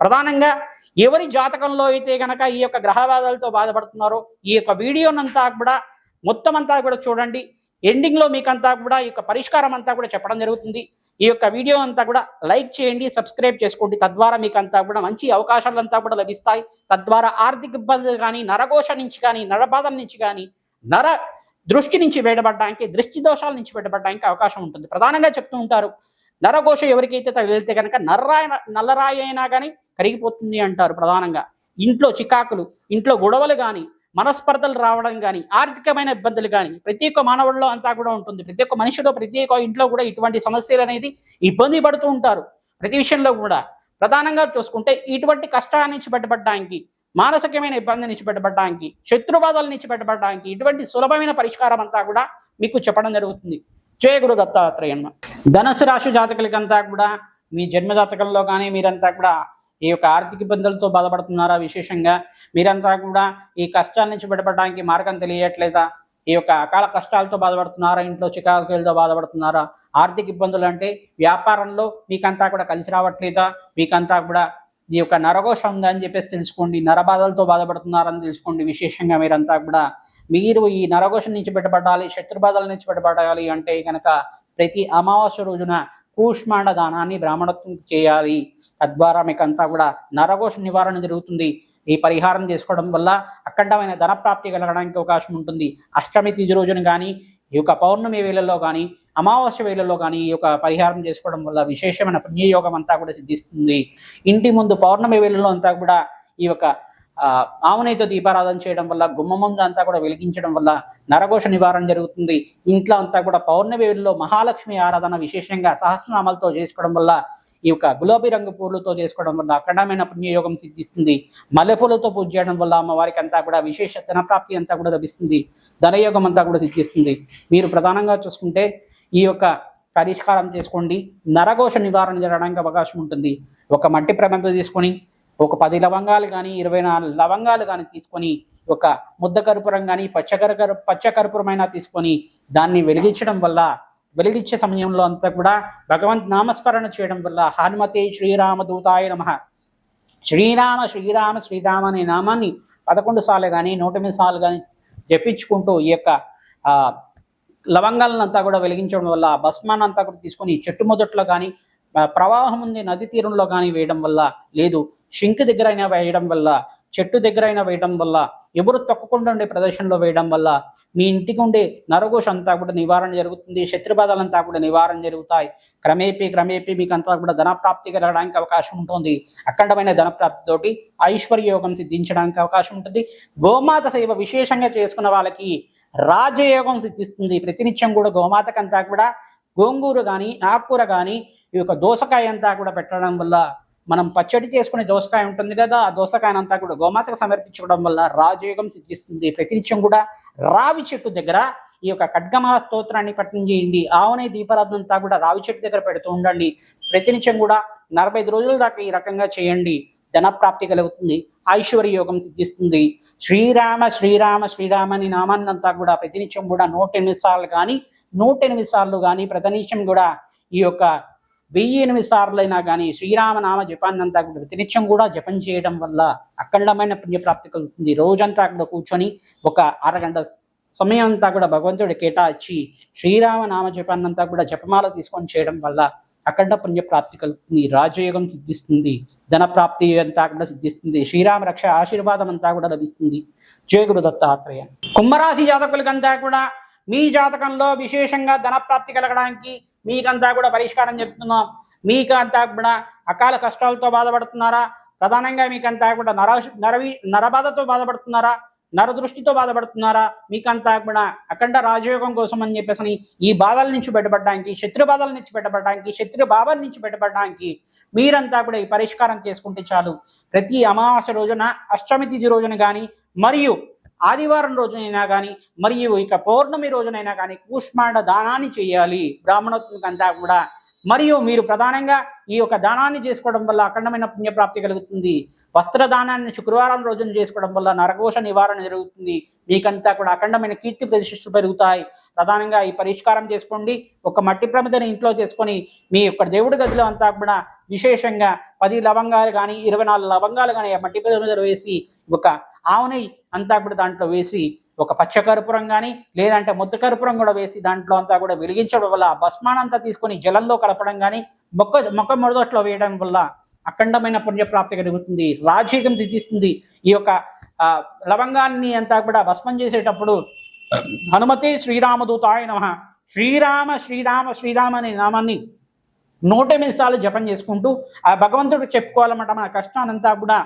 ప్రధానంగా ఎవరి జాతకంలో అయితే గనక ఈ యొక్క గ్రహవాదాలతో బాధపడుతున్నారో ఈ యొక్క వీడియోనంతా కూడా మొత్తం అంతా కూడా చూడండి. ఎండింగ్లో మీకంతా కూడా ఈ యొక్క పరిష్కారం అంతా కూడా చెప్పడం జరుగుతుంది. ఈ యొక్క వీడియో అంతా కూడా లైక్ చేయండి సబ్స్క్రైబ్ చేసుకోండి. తద్వారా మీకు అంతా కూడా మంచి అవకాశాలు అంతా కూడా లభిస్తాయి. తద్వారా ఆర్థిక ఇబ్బందులు కానీ నరఘోష నుంచి కానీ నరబాధల నుంచి కానీ నర దృష్టి నుంచి బయటపడడానికి దృష్టి దోషాల నుంచి బయటపడడానికి అవకాశం ఉంటుంది. ప్రధానంగా చెప్తూ ఉంటారు నరఘోష ఎవరికైతే తగిలితే కనుక నర్రాయ నల్లరాయి అయినా కానీ కరిగిపోతుంది అంటారు ప్రధానంగా. ఇంట్లో చికాకులు ఇంట్లో గొడవలు కానీ మనస్పర్ధలు రావడం కానీ ఆర్థికమైన ఇబ్బందులు కానీ ప్రతి ఒక్క మానవుల్లో అంతా కూడా ఉంటుంది. ప్రతి ఒక్క మనిషిలో ప్రతి ఒక్క ఇంట్లో కూడా ఇటువంటి సమస్యలు అనేది ఇబ్బంది పడుతూ ఉంటారు. ప్రతి విషయంలో కూడా. ప్రధానంగా చూసుకుంటే ఇటువంటి కష్టాల నుంచి బయటపడడానికి మానసికమైన ఇబ్బంది నుంచి బయటపడడానికి శత్రుబాధల నుంచి బయటపడడానికి ఇటువంటి సులభమైన పరిష్కారం అంతా కూడా మీకు చెప్పడం జరుగుతుంది. జయ గురు దత్తాత్రేయన్మ ధనుసు రాశి జాతకులకంతా కూడా మీ జన్మ జాతకంలో కానీ మీరంతా కూడా ఈ యొక్క ఆర్థిక ఇబ్బందులతో బాధపడుతున్నారా? విశేషంగా మీరంతా కూడా ఈ కష్టాల నుంచి బయటపడడానికి మార్గం తెలియట్లేదా? ఈ యొక్క అకాల కష్టాలతో బాధపడుతున్నారా? ఇంట్లో చికాకులతో బాధపడుతున్నారా? ఆర్థిక ఇబ్బందులు అంటే వ్యాపారంలో మీకంతా కూడా కలిసి రావట్లేదా? మీకంతా కూడా ఈ యొక్క నరఘోషం ఉందని చెప్పేసి తెలుసుకోండి. నరబాధలతో బాధపడుతున్నారని తెలుసుకోండి. విశేషంగా మీరంతా కూడా మీరు ఈ నరఘోషం నుంచి బయటపడాలి శత్రుబాధల నుంచి బయటపడాలి అంటే కనుక ప్రతి అమావాస్య రోజున కూష్మాండ దానాన్ని బ్రాహ్మణత్వం చేయాలి. తద్వారా మీకు అంతా కూడా నరఘోష నివారణ జరుగుతుంది. ఈ పరిహారం చేసుకోవడం వల్ల అఖండమైన ధన ప్రాప్తి కలగడానికి అవకాశం ఉంటుంది. అష్టమి తిథి రోజున కానీ ఈ యొక్క పౌర్ణమి వేళల్లో కానీ అమావాస్య వేళల్లో కానీ ఈ యొక్క పరిహారం చేసుకోవడం వల్ల విశేషమైన పుణ్యయోగం అంతా కూడా సిద్ధిస్తుంది. ఇంటి ముందు పౌర్ణమి వేళల్లో అంతా కూడా ఈ యొక్క ఆవునైతో దీపారాధన చేయడం వల్ల గుమ్మ ముందు అంతా కూడా వెలిగించడం వల్ల నరఘోష నివారణ జరుగుతుంది. ఇంట్లో అంతా కూడా పౌర్ణమి వేళల్లో మహాలక్ష్మి ఆరాధన విశేషంగా సహస్రనామాలతో చేసుకోవడం వల్ల ఈ యొక్క గులాబీ రంగు పూలతో చేసుకోవడం వల్ల అఖండమైన పుణ్యయోగం సిద్ధిస్తుంది. మల్లెపూలతో పూజ చేయడం వల్ల అమ్మవారికి అంతా కూడా విశేష ధనప్రాప్తి అంతా కూడా లభిస్తుంది. ధనయోగం అంతా కూడా సిద్ధిస్తుంది. మీరు ప్రధానంగా చూసుకుంటే ఈ యొక్క పరిష్కారం చేసుకోండి. నరఘోష నివారణ జరగడానికి అవకాశం ఉంటుంది. ఒక మట్టి ప్రబంధ తీసుకొని ఒక పది లవంగాలు కానీ ఇరవై నాలుగు లవంగాలు కానీ తీసుకొని ఒక ముద్ద కర్పూరం కానీ పచ్చకర పచ్చకర్పూరమైనా తీసుకొని దాన్ని వెలిగించడం వల్ల వెలిగించే సమయంలో అంతా కూడా భగవంత్ నామస్మరణ చేయడం వల్ల హనుమతే శ్రీరామ దూతాయ నమ. శ్రీరామ శ్రీరామ శ్రీరామ అనే నామాన్ని పదకొండు సార్లు కానీ నూట ఎనిమిది సార్లు కానీ జపించుకుంటూ ఈ యొక్క ఆ అంతా కూడా వెలిగించడం వల్ల భస్మానంతా భస్మాన్ని అంతా కూడా తీసుకొని చెట్టు మొదట్లో కానీ ప్రవాహం ఉంది నది తీరంలో కానీ వేయడం వల్ల లేదు. షింక్ దగ్గర అయినా వేయడం వల్ల చెట్టు దగ్గర అయినా వేయడం వల్ల ఎవరు తొక్కకుండా ఉండే ప్రదేశంలో వేయడం వల్ల మీ ఇంటికి ఉండే నరఘోష అంతా కూడా నివారణ జరుగుతుంది శత్రుబాధలంతా కూడా నివారణ జరుగుతాయి. క్రమేపీ క్రమేపీ మీకు అంతా కూడా ధనప్రాప్తి కలగడానికి అవకాశం ఉంటుంది. అఖండమైన ధనప్రాప్తితోటి ఐశ్వర్య యోగం సిద్ధించడానికి అవకాశం ఉంటుంది. గోమాత సేవ విశేషంగా చేసుకున్న వాళ్ళకి రాజయోగం సిద్ధిస్తుంది. ప్రతినిత్యం కూడా గోమాతకంతా కూడా గోంగూర కానీ ఆకుకూర కానీ ఈ యొక్క దోసకాయ అంతా కూడా పెట్టడం వల్ల మనం పచ్చడి చేసుకునే దోసకాయ ఉంటుంది కదా ఆ దోసకాయనంతా కూడా గోమాతకు సమర్పించుకోవడం వల్ల రాజయోగం సిద్ధిస్తుంది. ప్రతినిత్యం కూడా రావి చెట్టు దగ్గర ఈ యొక్క ఖడ్గమాల స్తోత్రాన్ని పఠనం చేయండి. ఆవునే దీపారాధన అంతా కూడా రావి చెట్టు దగ్గర పెడుతూ ఉండండి. ప్రతినిత్యం కూడా నలభై ఐదు రోజుల దాకా ఈ రకంగా చేయండి. ధనప్రాప్తి కలుగుతుంది. ఐశ్వర్య యోగం సిద్ధిస్తుంది. శ్రీరామ శ్రీరామ శ్రీరామ అని నామాన్నంతా కూడా ప్రతినిత్యం కూడా నూట ఎనిమిది సార్లు కానీ నూట ఎనిమిది సార్లు కానీ ప్రతినిత్యం కూడా ఈ యొక్క వెయ్యి ఎనిమిది సార్లైనా కానీ శ్రీరామ నామ జపాన్నంతా కూడా ప్రతినిత్యం కూడా జపం చేయడం వల్ల అఖండమైన పుణ్యప్రాప్తి కలుగుతుంది రోజంతా కూడా కూర్చొని ఒక అరగంట సమయం అంతా కూడా భగవంతుడు కేటాయించి శ్రీరామ నామ జపాన్నంతా కూడా జపమాల తీసుకొని చేయడం వల్ల అఖండ పుణ్యప్రాప్తి కలుగుతుంది రాజయోగం సిద్ధిస్తుంది. ధనప్రాప్తి అంతా కూడా సిద్ధిస్తుంది. శ్రీరామ రక్ష ఆశీర్వాదం అంతా కూడా లభిస్తుంది. జయగురు దత్తాత్రేయ. కుంభరాశి జాతకులకంతా కూడా మీ జాతకంలో విశేషంగా ధనప్రాప్తి కలగడానికి మీకంతా కూడా పరిష్కారం చెప్తున్నాం. మీకు కూడా అకాల కష్టాలతో బాధపడుతున్నారా? ప్రధానంగా మీకంతా కూడా నర నరవి నరబాధతో బాధపడుతున్నారా? నరదృష్టితో బాధపడుతున్నారా? మీకంతా కూడా అఖండ రాజయోగం కోసం అని చెప్పేసి ఈ బాధల నుంచి బయటపడడానికి శత్రు బాధల నుంచి బయటపడడానికి శత్రు బాధల నుంచి బయటపడడానికి మీరంతా కూడా ఈ పరిష్కారం చేసుకుంటే చాలు. ప్రతి అమావాస్య రోజున అష్టమి తిథి రోజున కానీ మరియు ఆదివారం రోజునైనా కానీ మరియు ఇక పౌర్ణమి రోజునైనా కానీ కూష్మాండ దానాన్ని చేయాలి. బ్రాహ్మణోత్మక అంతా కూడా. మరియు మీరు ప్రధానంగా ఈ యొక్క దానాన్ని చేసుకోవడం వల్ల అఖండమైన పుణ్యప్రాప్తి కలుగుతుంది. వస్త్రదానాన్ని శుక్రవారం రోజున చేసుకోవడం వల్ల నరఘోష నివారణ జరుగుతుంది. మీకంతా కూడా అఖండమైన కీర్తి ప్రతిష్టలు పెరుగుతాయి. ప్రధానంగా ఈ పరిష్కారం చేసుకోండి. ఒక మట్టి ప్రమిదని ఇంట్లో చేసుకొని మీ యొక్క దేవుడి గదిలో అంతా కూడా విశేషంగా పది లవంగాలు కానీ ఇరవై నాలుగు లవంగాలు కానీ ఆ మట్టి ప్రమిదలో వేసి ఒక ఆవుని అంతా కూడా దాంట్లో వేసి ఒక పచ్చ కర్పూరం కానీ లేదంటే ముద్ద కర్పూరం కూడా వేసి దాంట్లో అంతా కూడా వెలిగించడం వల్ల భస్మానంతా తీసుకొని జలంలో కలపడం కానీ మొక్క మొక్క మొదట్లో వేయడం వల్ల అఖండమైన పుణ్యప్రాప్తి కలుగుతుంది. రాజీగం సిద్ధిస్తుంది. ఈ యొక్క లవంగాన్ని అంతా కూడా భస్మం చేసేటప్పుడు హనుమతే శ్రీరామదూతాయ నమ. శ్రీరామ శ్రీరామ శ్రీరామ అనే నామాన్ని నూట ఎనిమిది సార్లు జపం చేసుకుంటూ ఆ భగవంతుడు చెప్పుకోవాలన్నమాట మన కష్టానంతా కూడా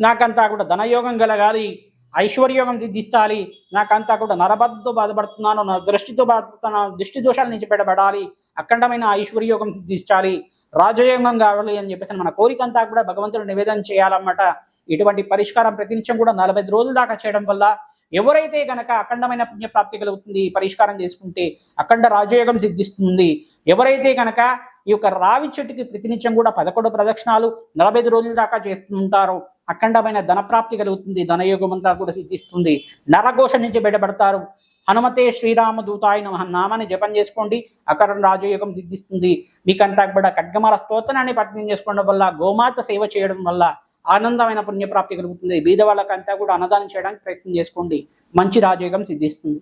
నాకంతా కూడా ధనయోగం కలగాలి ఐశ్వర్యోగం సిద్ధిస్తాలి నాకంతా కూడా నరబద్ధతో బాధపడుతున్నాను నా దృష్టితో బాధపడుతున్నాను దృష్టి దోషాల నుంచి బయటపడాలి అఖండమైన ఐశ్వర్యోగం సిద్ధించాలి రాజయోగం కావాలి అని చెప్పేసి మన కోరిక అంతా కూడా భగవంతుడు నివేదన చేయాలన్నమాట. ఇటువంటి పరిష్కారం ప్రతినిత్యం కూడా నలభై రోజుల దాకా చేయడం వల్ల ఎవరైతే గనక అఖండమైన పుణ్యప్రాప్తి కలుగుతుంది పరిష్కారం చేసుకుంటే అఖండ రాజయోగం సిద్ధిస్తుంది. ఎవరైతే గనక ఈ యొక్క రావి చెట్టుకి ప్రతినిత్యం కూడా పదకొండు ప్రదక్షిణాలు నలభై రోజుల దాకా చేస్తుంటారో అఖండమైన ధనప్రాప్తి కలుగుతుంది ధనయోగం అంతా కూడా సిద్ధిస్తుంది. నరఘోష నుంచి బయటపడతారు. హనుమతే శ్రీరామ దూతాయ నమ నామాన్ని జపం చేసుకోండి అక్కడ రాజయోగం సిద్ధిస్తుంది. మీకంతా కూడా ఖడ్గమాల స్తోత్రాన్ని పఠనం చేసుకోవడం వల్ల గోమాత సేవ చేయడం వల్ల ఆనందమైన పుణ్యప్రాప్తి కలుగుతుంది. బీద వాళ్ళకంతా కూడా అన్నదానం చేయడానికి ప్రయత్నం చేసుకోండి. మంచి రాజయోగం సిద్ధిస్తుంది.